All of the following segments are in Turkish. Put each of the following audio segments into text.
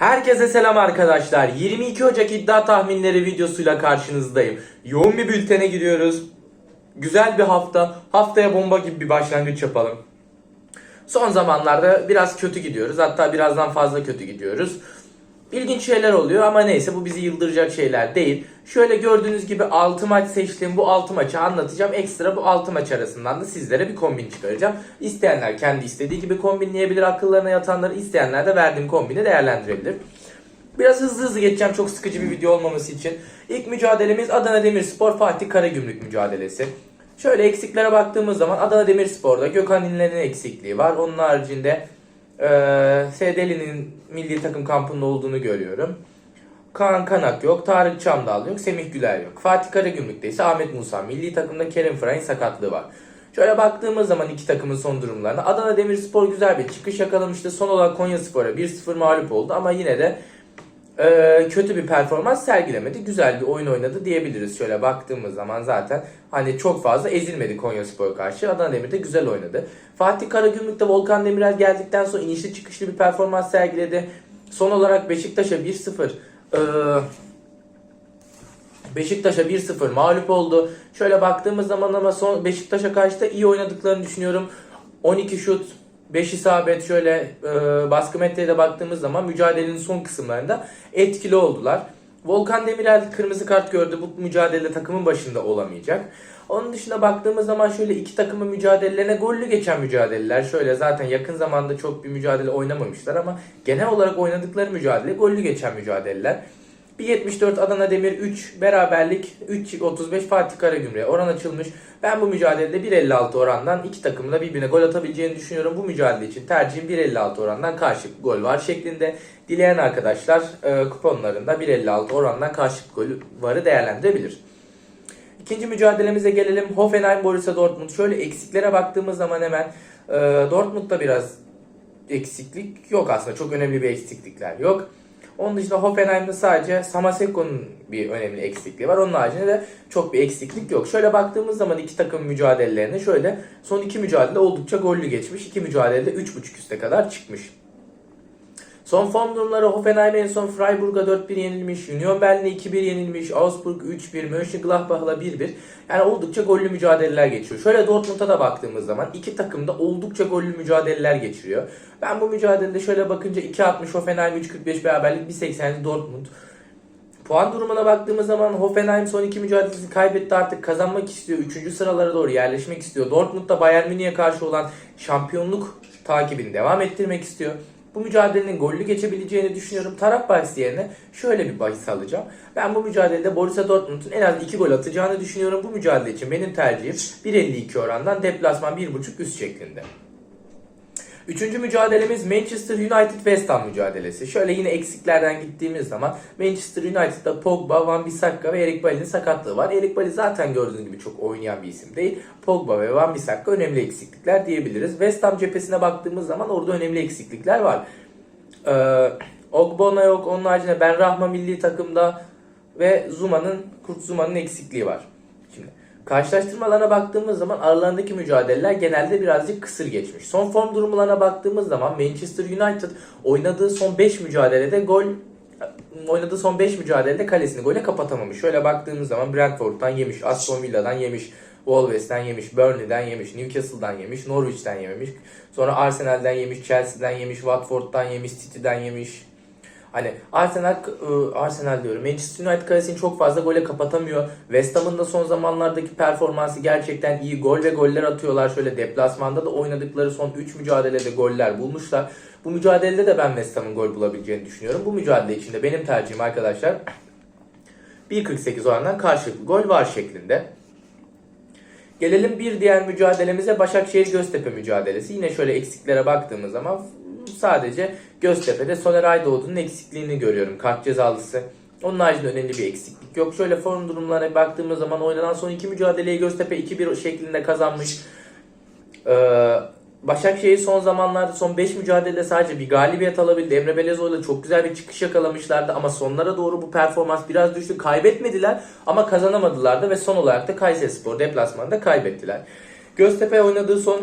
Herkese selam arkadaşlar. 22 Ocak iddia tahminleri videosuyla karşınızdayım. Yoğun bir bültene gidiyoruz. Güzel bir hafta. Haftaya bomba gibi bir başlangıç yapalım. Son zamanlarda biraz kötü gidiyoruz. Hatta birazdan fazla kötü gidiyoruz. İlginç şeyler oluyor ama neyse bu bizi yıldıracak şeyler değil. Şöyle gördüğünüz gibi 6 maç seçtiğim bu 6 maçı anlatacağım. Ekstra bu 6 maç arasından da sizlere bir kombin çıkaracağım. İsteyenler kendi istediği gibi kombinleyebilir. Akıllarına yatanları isteyenler de verdiğim kombini değerlendirebilir. Biraz hızlı hızlı geçeceğim çok sıkıcı bir video olmaması için. İlk mücadelemiz Adana Demirspor Fatih Karagümrük mücadelesi. Şöyle eksiklere baktığımız zaman Adana Demirspor'da Gökhan İnler'in eksikliği var. Onun haricinde ee, Sedeli'nin milli takım kampında olduğunu görüyorum. Kaan Kanak yok, Tarık Çamdal yok, Semih Güler yok. Fatih Karagümrük'te ise Ahmet Musa milli takımda Kerim Fray'ın sakatlığı var. Şöyle baktığımız zaman iki takımın son durumlarına Adana Demirspor güzel bir çıkış yakalamıştı. Son olarak Konyaspor'a 1-0 mağlup oldu ama yine de e, kötü bir performans sergilemedi. Güzel bir oyun oynadı diyebiliriz. Şöyle baktığımız zaman zaten hani çok fazla ezilmedi Konyaspor karşı. Adana Demir de güzel oynadı. Fatih Karagümrük'te Volkan Demirel geldikten sonra inişli çıkışlı bir performans sergiledi. Son olarak Beşiktaş'a 1-0 e, Beşiktaş'a 1-0 mağlup oldu. Şöyle baktığımız zaman ama son Beşiktaş'a karşı da iyi oynadıklarını düşünüyorum. 12 şut, 5 isabet şöyle e, baskı metreye de baktığımız zaman mücadelenin son kısımlarında etkili oldular. Volkan Demirel kırmızı kart gördü. Bu mücadelede takımın başında olamayacak. Onun dışında baktığımız zaman şöyle iki takımın mücadelelerine gollü geçen mücadeleler. Şöyle zaten yakın zamanda çok bir mücadele oynamamışlar ama genel olarak oynadıkları mücadele gollü geçen mücadeleler. 1.74 Adana Demir 3 beraberlik 3.35 Fatih Karagümrük'e oran açılmış. Ben bu mücadelede 1.56 orandan iki takımın da birbirine gol atabileceğini düşünüyorum. Bu mücadele için tercihim 1.56 orandan karşılıklı gol var şeklinde. Dileyen arkadaşlar e, kuponlarında 1.56 orandan karşılıklı gol varı değerlendirebilir. İkinci mücadelemize gelelim. Hoffenheim Borussia Dortmund. Şöyle eksiklere baktığımız zaman hemen e, Dortmund'da biraz eksiklik yok aslında. Çok önemli bir eksiklikler yok. Onun dışında Hoffenheim'de sadece Samaseko'nun bir önemli eksikliği var. Onun haricinde de çok bir eksiklik yok. Şöyle baktığımız zaman iki takım mücadelelerine şöyle son iki mücadele oldukça gollü geçmiş. İki mücadelede 3.5 üste kadar çıkmış. Son form durumları Hoffenheim en son Freiburg'a 4-1 yenilmiş, Union Berlin'e 2-1 yenilmiş, Augsburg 3-1, Mönchengladbach'la 1-1. Yani oldukça gollü mücadeleler geçiyor. Şöyle Dortmund'a da baktığımız zaman iki takım da oldukça gollü mücadeleler geçiriyor. Ben bu mücadelede şöyle bakınca 2.60 Hoffenheim 3.45 beraberlik 1.87 Dortmund. Puan durumuna baktığımız zaman Hoffenheim son iki mücadelesini kaybetti artık kazanmak istiyor. Üçüncü sıralara doğru yerleşmek istiyor. Dortmund da Bayern Münih'e karşı olan şampiyonluk takibini devam ettirmek istiyor. Bu mücadelenin gollü geçebileceğini düşünüyorum. Taraf bahsi yerine şöyle bir bahis alacağım. Ben bu mücadelede Borussia Dortmund'un en az 2 gol atacağını düşünüyorum. Bu mücadele için benim tercihim 1.52 orandan deplasman 1.5 üst şeklinde. Üçüncü mücadelemiz Manchester United West Ham mücadelesi. Şöyle yine eksiklerden gittiğimiz zaman Manchester United'da Pogba, Van Bissaka ve Eric Bailly'nin sakatlığı var. Eric Bailly zaten gördüğünüz gibi çok oynayan bir isim değil. Pogba ve Van Bissaka önemli eksiklikler diyebiliriz. West Ham cephesine baktığımız zaman orada önemli eksiklikler var. Ee, Ogbonna yok. Onun haricinde Ben Rahma milli takımda ve Zuma'nın Kurt Zuma'nın eksikliği var. Karşılaştırmalarına baktığımız zaman aralarındaki mücadeleler genelde birazcık kısır geçmiş. Son form durumlarına baktığımız zaman Manchester United oynadığı son 5 mücadelede gol oynadığı son 5 mücadelede kalesini gole kapatamamış. Şöyle baktığımız zaman Brentford'dan yemiş, Aston Villa'dan yemiş, Wolves'ten yemiş, Burnley'den yemiş, Newcastle'dan yemiş, Norwich'ten yemiş. Sonra Arsenal'den yemiş, Chelsea'den yemiş, Watford'dan yemiş, City'den yemiş. Hani Arsenal ıı, Arsenal diyorum. Manchester United kalesini çok fazla gole kapatamıyor. West Ham'ın da son zamanlardaki performansı gerçekten iyi. Gol ve goller atıyorlar. Şöyle deplasmanda da oynadıkları son 3 mücadelede goller bulmuşlar. Bu mücadelede de ben West Ham'ın gol bulabileceğini düşünüyorum. Bu mücadele içinde benim tercihim arkadaşlar 1.48 orandan karşılıklı gol var şeklinde. Gelelim bir diğer mücadelemize Başakşehir Göztepe mücadelesi. Yine şöyle eksiklere baktığımız zaman sadece Göztepe'de Soner Aydoğdu'nun eksikliğini görüyorum. Kart cezalısı. Onun haricinde önemli bir eksiklik yok. Şöyle form durumlarına baktığımız zaman oynanan son iki mücadeleyi Göztepe 2-1 şeklinde kazanmış. Ee, Başakşehir son zamanlarda son 5 mücadelede sadece bir galibiyet alabildi. Emre Belezoğlu'yla çok güzel bir çıkış yakalamışlardı ama sonlara doğru bu performans biraz düştü. Kaybetmediler ama kazanamadılar da ve son olarak da Kayserispor deplasmanında kaybettiler. Göztepe oynadığı son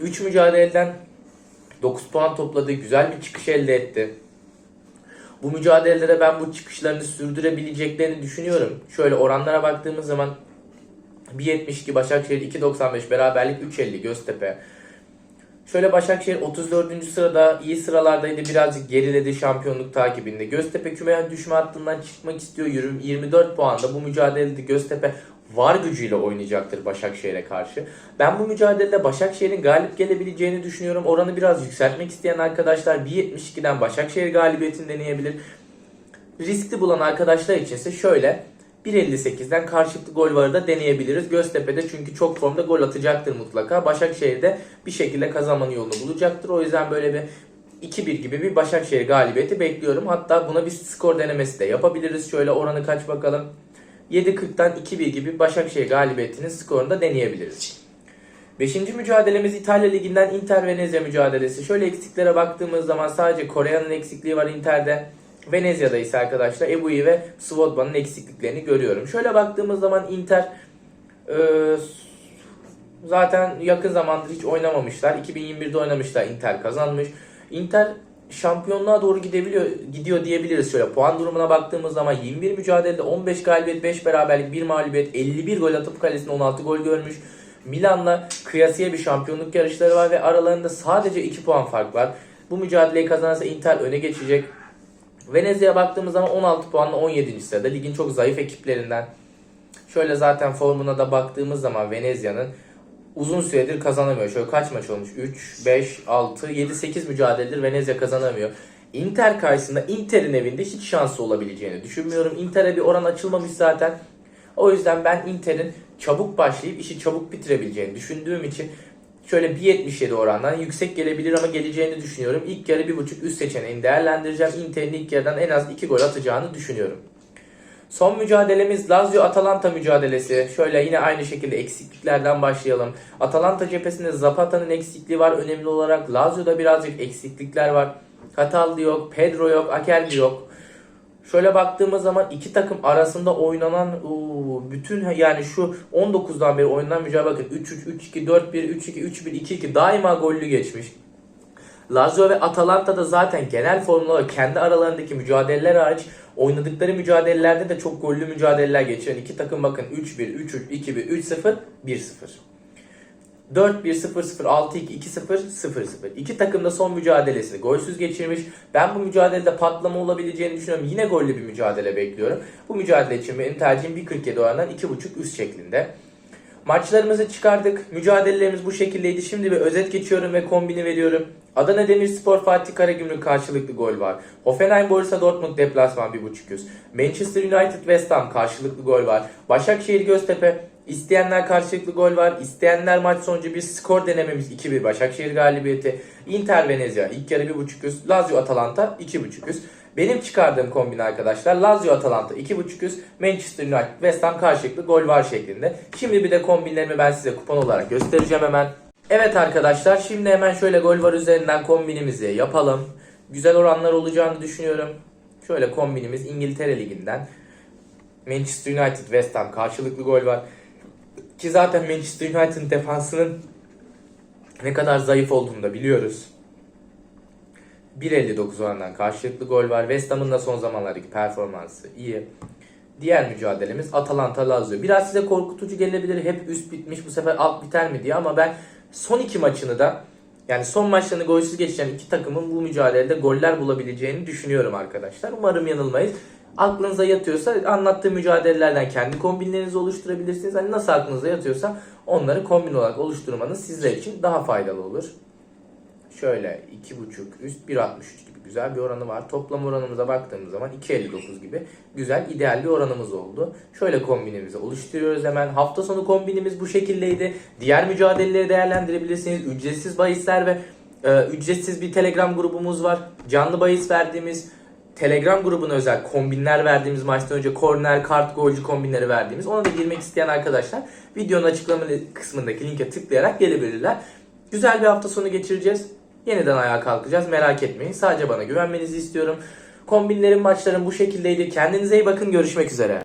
3 mücadeleden 9 puan topladı. Güzel bir çıkış elde etti. Bu mücadelelere ben bu çıkışlarını sürdürebileceklerini düşünüyorum. Şöyle oranlara baktığımız zaman 1.72 Başakşehir 2.95 beraberlik 3.50 Göztepe. Şöyle Başakşehir 34. sırada iyi sıralardaydı birazcık geriledi şampiyonluk takibinde. Göztepe küme düşme hattından çıkmak istiyor. Yirmi- 24 puanda bu mücadelede Göztepe var gücüyle oynayacaktır Başakşehir'e karşı. Ben bu mücadelede Başakşehir'in galip gelebileceğini düşünüyorum. Oranı biraz yükseltmek isteyen arkadaşlar 1.72'den Başakşehir galibiyetini deneyebilir. Riskli bulan arkadaşlar içinse şöyle 1.58'den karşılıklı gol varı da deneyebiliriz. Göztepe'de çünkü çok formda gol atacaktır mutlaka. Başakşehir'de bir şekilde kazanmanın yolunu bulacaktır. O yüzden böyle bir 2-1 gibi bir Başakşehir galibiyeti bekliyorum. Hatta buna bir skor denemesi de yapabiliriz. Şöyle oranı kaç bakalım. 7.40'dan 2-1 gibi Başakşehir galibiyetinin skorunu da deneyebiliriz. Beşinci mücadelemiz İtalya Ligi'nden Inter Venezia mücadelesi. Şöyle eksiklere baktığımız zaman sadece Kore'nin eksikliği var Inter'de. Venezia'da ise arkadaşlar Ebui ve Svoba'nın eksikliklerini görüyorum. Şöyle baktığımız zaman Inter e, zaten yakın zamandır hiç oynamamışlar. 2021'de oynamışlar Inter kazanmış. Inter şampiyonluğa doğru gidebiliyor gidiyor diyebiliriz şöyle. Puan durumuna baktığımız zaman 21 mücadelede 15 galibiyet, 5 beraberlik, 1 mağlubiyet, 51 gol atıp kalesine 16 gol görmüş. Milan'la kıyasıya bir şampiyonluk yarışları var ve aralarında sadece 2 puan fark var. Bu mücadeleyi kazanırsa Inter öne geçecek. Venezia'ya baktığımız zaman 16 puanla 17. sırada. Ligin çok zayıf ekiplerinden. Şöyle zaten formuna da baktığımız zaman Venezia'nın uzun süredir kazanamıyor. Şöyle kaç maç olmuş? 3, 5, 6, 7, 8 mücadeledir Venezia kazanamıyor. Inter karşısında Inter'in evinde hiç şansı olabileceğini düşünmüyorum. Inter'e bir oran açılmamış zaten. O yüzden ben Inter'in çabuk başlayıp işi çabuk bitirebileceğini düşündüğüm için şöyle 1.77 orandan yüksek gelebilir ama geleceğini düşünüyorum. İlk yarı 1.5 üst seçeneğini değerlendireceğim. Inter'in ilk yarıdan en az 2 gol atacağını düşünüyorum. Son mücadelemiz Lazio-Atalanta mücadelesi. Şöyle yine aynı şekilde eksikliklerden başlayalım. Atalanta cephesinde Zapata'nın eksikliği var önemli olarak. Lazio'da birazcık eksiklikler var. Cataldi yok, Pedro yok, Akerbi yok. Şöyle baktığımız zaman iki takım arasında oynanan bütün yani şu 19'dan beri oynanan mücadele bakın 3-3, 3-2, 4-1, 3-2, 3-1, 2-2 daima gollü geçmiş. Lazio ve Atalanta da zaten genel formda olarak kendi aralarındaki mücadeleler hariç oynadıkları mücadelelerde de çok gollü mücadeleler geçiyor. İki takım bakın 3-1, 3-3, 2-1, 3-0, 1-0. 4-1, 0-0, 6-2, 2-0, 0-0. İki takım da son mücadelesini golsüz geçirmiş. Ben bu mücadelede patlama olabileceğini düşünüyorum. Yine gollü bir mücadele bekliyorum. Bu mücadele için benim tercihim 1.47 orandan 2.5 üst şeklinde. Maçlarımızı çıkardık. Mücadelelerimiz bu şekildeydi. Şimdi bir özet geçiyorum ve kombini veriyorum. Adana Demirspor Fatih Karagümrük karşılıklı gol var. Hoffenheim Borussia Dortmund deplasman 1.5 üst. Manchester United West Ham karşılıklı gol var. Başakşehir Göztepe İsteyenler karşılıklı gol var. İsteyenler maç sonucu bir skor denememiz 2-1 Başakşehir galibiyeti. Inter Venezia ilk yarı 1.5 üst. Lazio Atalanta 2.5 üst. Benim çıkardığım kombin arkadaşlar Lazio Atalanta 2.5 üst. Manchester United West Ham karşılıklı gol var şeklinde. Şimdi bir de kombinlerimi ben size kupon olarak göstereceğim hemen. Evet arkadaşlar şimdi hemen şöyle gol var üzerinden kombinimizi yapalım. Güzel oranlar olacağını düşünüyorum. Şöyle kombinimiz İngiltere Ligi'nden. Manchester United West Ham karşılıklı gol var. Ki zaten Manchester United'ın defansının ne kadar zayıf olduğunu da biliyoruz. 1.59 orandan karşılıklı gol var. West Ham'ın da son zamanlardaki performansı iyi. Diğer mücadelemiz Atalanta Lazio. Biraz size korkutucu gelebilir. Hep üst bitmiş bu sefer alt biter mi diye ama ben son iki maçını da yani son maçlarını golsüz geçen iki takımın bu mücadelede goller bulabileceğini düşünüyorum arkadaşlar. Umarım yanılmayız. Aklınıza yatıyorsa anlattığım mücadelelerden kendi kombinlerinizi oluşturabilirsiniz. Hani nasıl aklınıza yatıyorsa onları kombin olarak oluşturmanız sizler için daha faydalı olur. Şöyle 2.5 üst 1.63 gibi güzel bir oranı var. Toplam oranımıza baktığımız zaman 2.59 gibi güzel ideal bir oranımız oldu. Şöyle kombinimizi oluşturuyoruz hemen. Hafta sonu kombinimiz bu şekildeydi. Diğer mücadeleleri değerlendirebilirsiniz. Ücretsiz bahisler ve e, ücretsiz bir Telegram grubumuz var. Canlı bahis verdiğimiz Telegram grubuna özel kombinler verdiğimiz maçtan önce korner, kart, golcü kombinleri verdiğimiz. Ona da girmek isteyen arkadaşlar videonun açıklama kısmındaki linke tıklayarak gelebilirler. Güzel bir hafta sonu geçireceğiz. Yeniden ayağa kalkacağız. Merak etmeyin. Sadece bana güvenmenizi istiyorum. Kombinlerin maçların bu şekildeydi. Kendinize iyi bakın. Görüşmek üzere.